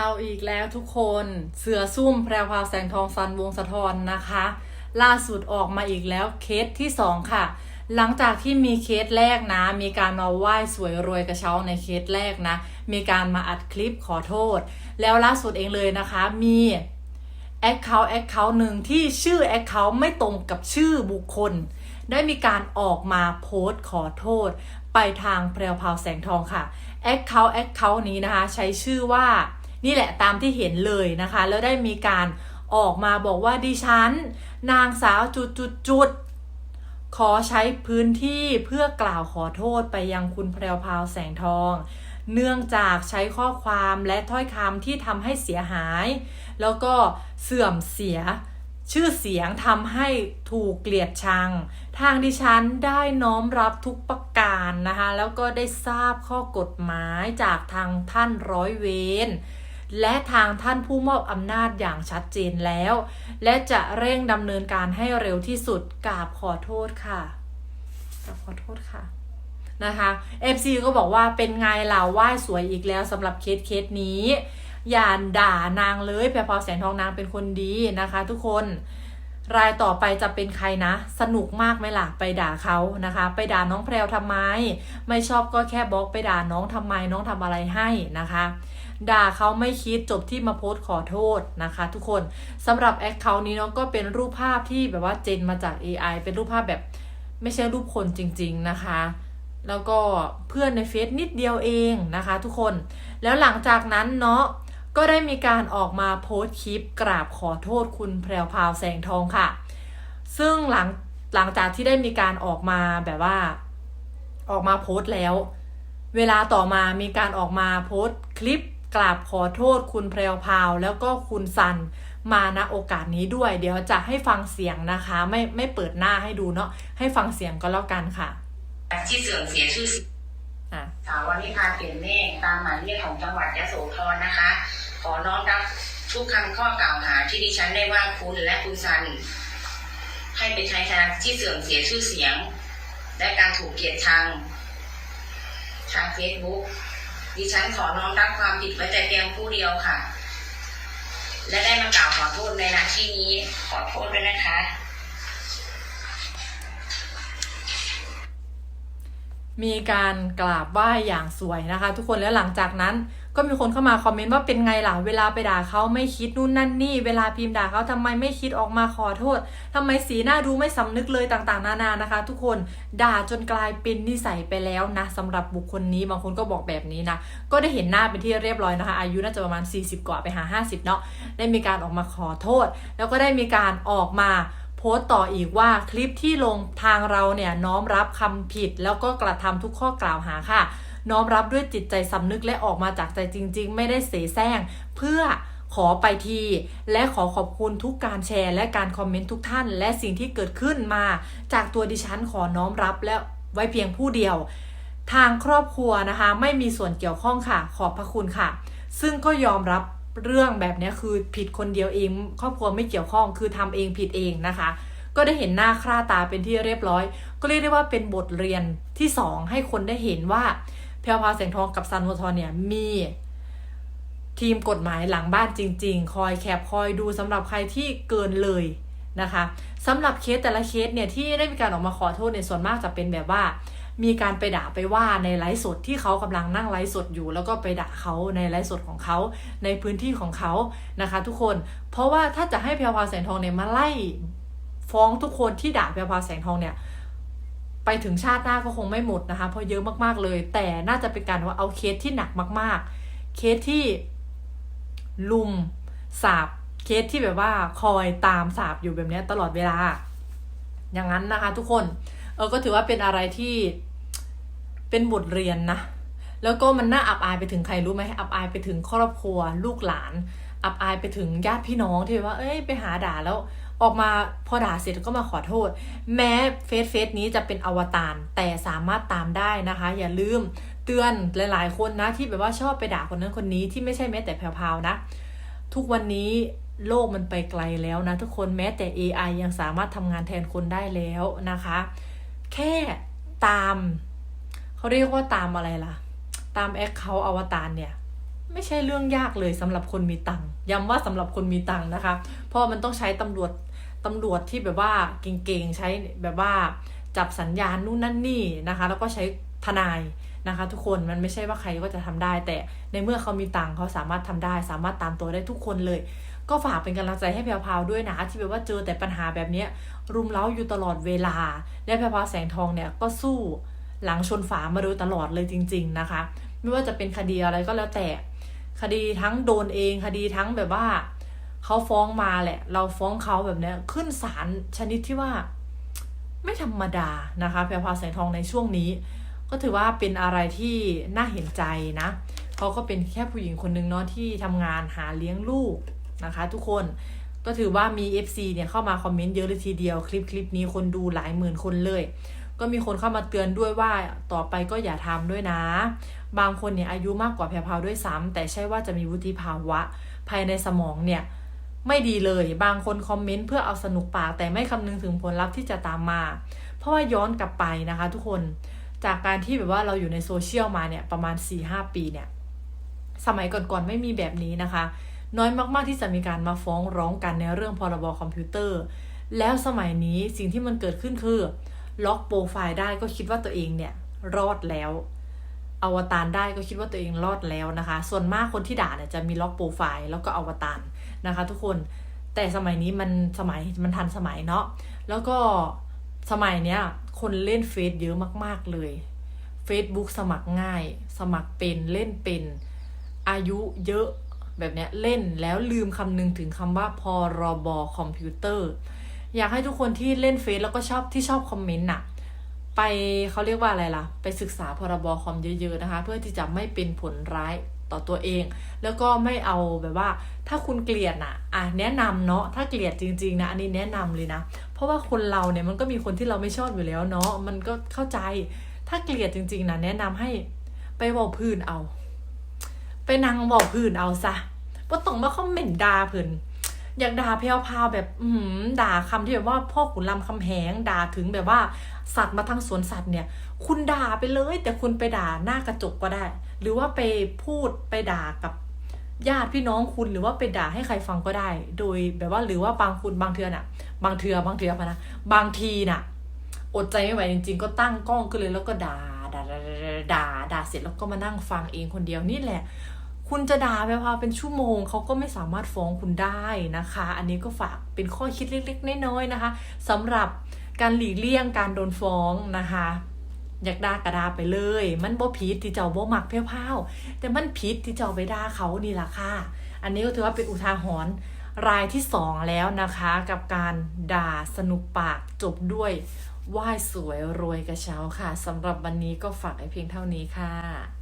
เอาอีกแล้วทุกคนเสือซุ่มแพรวพาวแสงทองซันวงสะทอนนะคะ ล่าสุดออกมาอีกแล้วเคสที่สองค่ะ หลังจากที่มีเคสแรกนะ มีการมาไหว้สวยรวยกระเช้าในเคสแรกนะ มีการมาอัดคลิปขอโทษ แล้วล่าสุดเองเลยนะคะมีแอคเคาท์แอคเคาท์หนึ่งที่ชื่อแอคเคาท์ไม่ตรงกับชื่อบุคคล ได้มีการออกมาโพสต์ขอโทษ ไปทางแพรวพาวแสงทองค่ะแอคเคาท์แอคเคาท์นี้นะคะ ใช้ชื่อว่า นี่แหละตามที่เห็นเลยนะคะ แล้วได้มีการออกมาบอกว่าดิฉัน นางสาวจุดจุดจุดขอใช้พื้นที่เพื่อกล่าวขอโทษไปยังคุณแพรวพาวแสงทอง เนื่องจากใช้ข้อความและถ้อยคำที่ทำให้เสียหาย แล้วก็เสื่อมเสียชื่อเสียงทำให้ถูกเกลียดชัง ทางดิฉันได้น้อมรับทุกประการนะคะ แล้วก็ได้ทราบข้อกฎหมายจากทางท่านร้อยเวร และทางท่านผู้มอบอำนาจอย่างชัดเจนแล้ว และจะเร่งดำเนินการให้เร็วที่สุดกราบขอโทษค่ะกราบขอโทษค่ะนะคะ FC ก็บอกว่าเป็นไงล่ะไหว้สวยอีกแล้วสำหรับเคสเคสนี้ อย่าด่านางเลยแพรพราวแสงทองนางเป็นคนดีนะคะ ทุกคนรายต่อไปจะเป็นใครนะ สนุกมากไหมล่ะ ไปด่าเขานะคะ ไปด่าน้องแพรวทำไม ไม่ชอบก็แค่บล็อกไปด่าน้องทำไมน้องทำอะไรให้นะคะ ด่าเขาไม่คิดจบที่มาโพสต์ขอโทษนะคะ ทุกคนสำหรับแอคเคาท์นี้เนาะก็เป็นรูปภาพที่แบบว่าเจนมาจาก AI เป็นรูปภาพแบบไม่ใช่รูปคนจริง ๆนะคะ แล้วก็เพื่อนในเฟซนิดเดียวเองนะคะ ทุกคนแล้วหลังจากนั้นเนาะก็ได้มีการออกมาโพสต์คลิปกราบขอโทษคุณแพรวพราวแสงทองค่ะ ซึ่งหลังหลังจากที่ได้มีการออกมาแบบว่า ออกมาโพสต์แล้ว เวลาต่อมามีการออกมาโพสต์คลิป กราบขอโทษคุณแพรวพราวแล้วก็คุณซันมาณโอกาสนี้ด้วย เดี๋ยวจะให้ฟังเสียงนะคะ ไม่ไม่เปิดหน้าให้ดูเนาะให้ฟังเสียงก็แล้วกันค่ะที่เสื่อมเสียชื่อเสียงอะสาววันนิพาเปลี่ยนเมฆตามหมายเรียกของจังหวัดยโสธรนะคะ ขอน้อมรับทุกคำข้อกล่าวหาที่ดิฉันได้ว่าคุณและคุณซัน ให้เป็นใช้ทางที่เสื่อมเสียชื่อเสียง และการถูกเกลียดชังทางเฟซบุ๊ก ดิฉันขอน้อมรับความผิดไว้แต่เพียงผู้เดียวค่ะ และได้มากล่าวขอโทษในนาที่นี้ขอโทษด้วยนะคะ มีการกราบไหว้อย่างสวยนะคะ ทุกคนแล้วหลังจากนั้น ก็มีคนเข้ามาคอมเมนต์ว่าเป็นไงล่ะเวลาไปด่าเขาไม่คิดนู่นนั่นนี่ เวลาพิมพ์ด่าเขาทำไมไม่คิดออกมาขอโทษทำไมสีหน้าดูไม่สำนึกเลยต่างๆ นานานะคะ ทุกคนด่าจนกลายเป็นนิสัยไปแล้วนะสำหรับบุคคลนี้บางคนก็บอกแบบนี้นะก็ได้เห็นหน้าเป็นที่เรียบร้อยนะคะ อายุน่าจะประมาณ 40 กว่าไปหา 50 เนาะได้มีการออกมาขอโทษ แล้วก็ได้มีการออกมาโพสต์ต่ออีกว่าคลิปที่ลงทางเราเนี่ยน้อมรับคำผิดแล้วก็กระทำทุกข้อกล่าวหาค่ะ น้อมรับด้วยจิตใจสำนึกและออกมาจากใจจริง ๆ ไม่ได้เสแสร้งเพื่อขอไปที และขอขอบคุณทุกการแชร์และการคอมเมนต์ทุกท่าน และสิ่งที่เกิดขึ้นมา จากตัวดิฉันขอน้อมรับและไว้เพียงผู้เดียว ทางครอบครัวนะคะ ไม่มีส่วนเกี่ยวข้องค่ะ ขอบพระคุณค่ะ ซึ่งก็ยอมรับเรื่องแบบนี้คือผิดคนเดียวเอง ครอบครัวไม่เกี่ยวข้องคือทำเองผิดเองนะคะ ก็ได้เห็นหน้าค่าตาเป็นที่เรียบร้อย ก็เรียกได้ว่าเป็นบทเรียนที่สองให้คนได้เห็นว่า แพรวพราวแสงทองกับซันวทรเนี่ยมีทีมกฎหมายหลังบ้านจริง ๆ คอยแคบคอยดูสำหรับใครที่เกินเลยนะคะสำหรับเคสแต่ละเคสเนี่ยที่ได้มีการออกมาขอโทษในยส่วนมากจะเป็นแบบว่า มีการไปด่าไปว่าในไลฟ์สดที่เขากำลังนั่งไลฟ์สดอยู่ แล้วก็ไปด่าเขาในไลฟ์สดของเขาในพื้นที่ของเขานะคะ ทุกคนเพราะว่าถ้าจะให้แพรวพาแสงทองเนี่ยมาไล่ฟ้องทุกคนที่ด่าแพรวพาแสงทองเนี่ย ไปถึงชาติหน้าก็คงไม่หมดนะคะ เพราะเยอะมากๆเลย แต่น่าจะเป็นการว่าเอาเคสที่หนักมาก ๆ เคสที่ลุมสาบเคสที่แบบว่าคอยตามสาบอยู่แบบนี้ตลอดเวลา อย่างนั้นนะคะ ทุกคนเออก็ถือว่าเป็นอะไรที่เป็นบทเรียนนะ แล้วก็มันน่าอับอายไปถึงใครรู้ไหมอับอายไปถึงครอบครัว ลูกหลาน อับอายไปถึงญาติพี่น้องที่ว่า เอ้ยไปหาด่าแล้ว ออกมาพอด่าเสร็จก็มาขอโทษ แม้เฟซเฟซนี้จะเป็นอวตารแต่สามารถตามได้นะคะ อย่าลืมเตือนหลาย ๆ คนนะที่แบบว่าชอบไปด่าคนนั้นคนนี้ที่ไม่ใช่แม้แต่แพรวๆนะ ทุกวันนี้โลกมันไปไกลแล้วนะทุกคนแม้แต่ AI ยังสามารถทำงานแทนคนได้แล้วนะคะ แค่ตาม เขาเรียกว่าตามอะไรล่ะ ตามแอคเคาท์อวตารเนี่ยไม่ใช่เรื่องยากเลยสำหรับคนมีตังค์ย้ำว่าสำหรับคนมีตังค์นะคะ เพราะมันต้องใช้ตำรวจ ตำรวจที่แบบว่าเก่งๆใช้แบบว่าจับสัญญาณนู่นนั่นนี่นะคะ แล้วก็ใช้ทนายนะคะ ทุกคนมันไม่ใช่ว่าใครก็จะทำได้ แต่ในเมื่อเขามีตังค์เขาสามารถทำได้ สามารถตามตัวได้ทุกคนเลย ก็ฝากเป็นกำลังใจให้แพรวพาวด้วยนะที่แบบว่าเจอแต่ปัญหาแบบนี้รุมเร้าอยู่ตลอดเวลา และแพรวพาวแสงทองเนี่ยก็สู้หลังชนฝามาโดยตลอดเลยจริง ๆนะคะ ไม่ว่าจะเป็นคดีอะไรก็แล้วแต่ คดีทั้งโดนเองคดีทั้งแบบว่า เขาฟ้องมาแหละ เราฟ้องเขาแบบนี้ขึ้นศาลชนิดที่ว่า ไม่ธรรมดานะคะแพรวพาแสงทองในช่วงนี้ ก็ถือว่าเป็นอะไรที่น่าเห็นใจนะเขาก็เป็นแค่ผู้หญิงคนหนึ่งเนาะที่ทำงานหาเลี้ยงลูกนะคะ ทุกคนก็ถือว่ามี FC เนี่ยเข้ามาคอมเมนต์เยอะเลยทีเดียวคลิปคลิปนี้คนดูหลายหมื่นคนเลย ก็มีคนเข้ามาเตือนด้วยว่าต่อไปก็อย่าทำด้วยนะ บางคนเนี่ยอายุมากกว่าแพรพาวด้วยซ้ำแต่ใช่ว่าจะมีวุฒิภาวะ ภายในสมองเนี่ย ไม่ดีเลย บางคนคอมเมนต์เพื่อเอาสนุกปากแต่ไม่คำนึงถึงผลลัพธ์ที่จะตามมา เพราะว่าย้อนกลับไปนะคะ ทุกคนจากการที่แบบว่าเราอยู่ในโซเชียลมาเนี่ยประมาณ 4-5 ปีเนี่ย สมัยก่อนๆไม่มีแบบนี้นะคะ น้อยมากๆที่จะมีการมาฟ้องร้องกันในเรื่องพรบคอมพิวเตอร์ แล้วสมัยนี้สิ่งที่มันเกิดขึ้นคือ ล็อกโปรไฟล์ได้ก็คิดว่าตัวเองเนี่ย รอดแล้วอวตารได้ก็คิดว่าตัวเองรอดแล้วนะคะ ส่วนมากคนที่ด่าเนี่ยจะมีล็อกโปรไฟล์แล้วก็อวตาร นะคะ ทุกคนแต่สมัยนี้มันสมัยมันทันสมัยเนาะแล้วก็สมัยเนี้ยคนเล่นเฟซเยอะมาก ๆเลย Facebook สมัครง่าย สมัครเป็นเล่นเป็นอายุเยอะแบบเนี้ยเล่นแล้วลืมคำนึงถึงคำว่าพรบคอมพิวเตอร์ อยากให้ทุกคนที่เล่นเฟซแล้วก็ชอบที่ชอบคอมเมนต์น่ะไปเขาเรียกว่าอะไรล่ะ ไปศึกษาพรบคอมเยอะๆนะคะ เพื่อที่จะไม่เป็นผลร้าย ต่อตัวเอง แล้วก็ไม่เอาแบบว่า ถ้าคุณเกลียดนะอะแนะนำเนาะถ้าเกลียดจริงๆนะอันนี้แนะนำเลยนะ เพราะว่าคนเราเนี่ยมันก็มีคนที่เราไม่ชอบอยู่แล้วเนาะมันก็เข้าใจ ถ้าเกลียดจริงๆนะแนะนำให้ไปบอกพื้นเอา ไปนั่งบอกพื้นเอาซะว่าต้องมาคอมเมนต์ด่าเพื่น อยากด่าแพรวพราวแบบอืมด่าคำที่แบบว่าพ่อขุนรามคำแหงด่าถึงแบบว่าสัตว์มาทางสวนสัตว์เนี่ย คุณด่าไปเลย แต่คุณไปด่าหน้ากระจกก็ได้ หรือว่าไปพูดไปด่ากับญาติพี่น้องคุณหรือว่าไปด่าให้ใครฟังก็ได้ โดยแบบว่าหรือว่าบางคุณบางเทือน่ะ บางเทือบางเทือพะนะบางทีน่ะ อดใจไม่ไหวจริง ๆ ก็ตั้งกล้องขึ้นเลยแล้วก็ด่าด่าด่าด่าเสร็จแล้วก็มานั่งฟังเองคนเดียวนี่แหละ คุณจะด่าไปพาเป็นชั่วโมงเขาก็ไม่สามารถฟ้องคุณได้นะคะ อันนี้ก็ฝากเป็นข้อคิดเล็กๆน้อยๆนะคะสำหรับการหลีกเลี่ยงการโดนฟ้องนะคะ อยากด่ากระดาไปเลย มันบ่ผิดที่เจ้าบ่หมักเพี้ยวๆแต่มันผิดที่เจ้าไปด่าเขานี่ล่ะค่ะ อันนี้ก็ถือว่าเป็นอุทาหรณ์รายที่สองแล้วนะคะ กับการด่าสนุกปากจบด้วยไหว้สวยรวยกระเช้าค่ะสำหรับวันนี้ก็ฝากไว้เพียงเท่านี้ค่ะ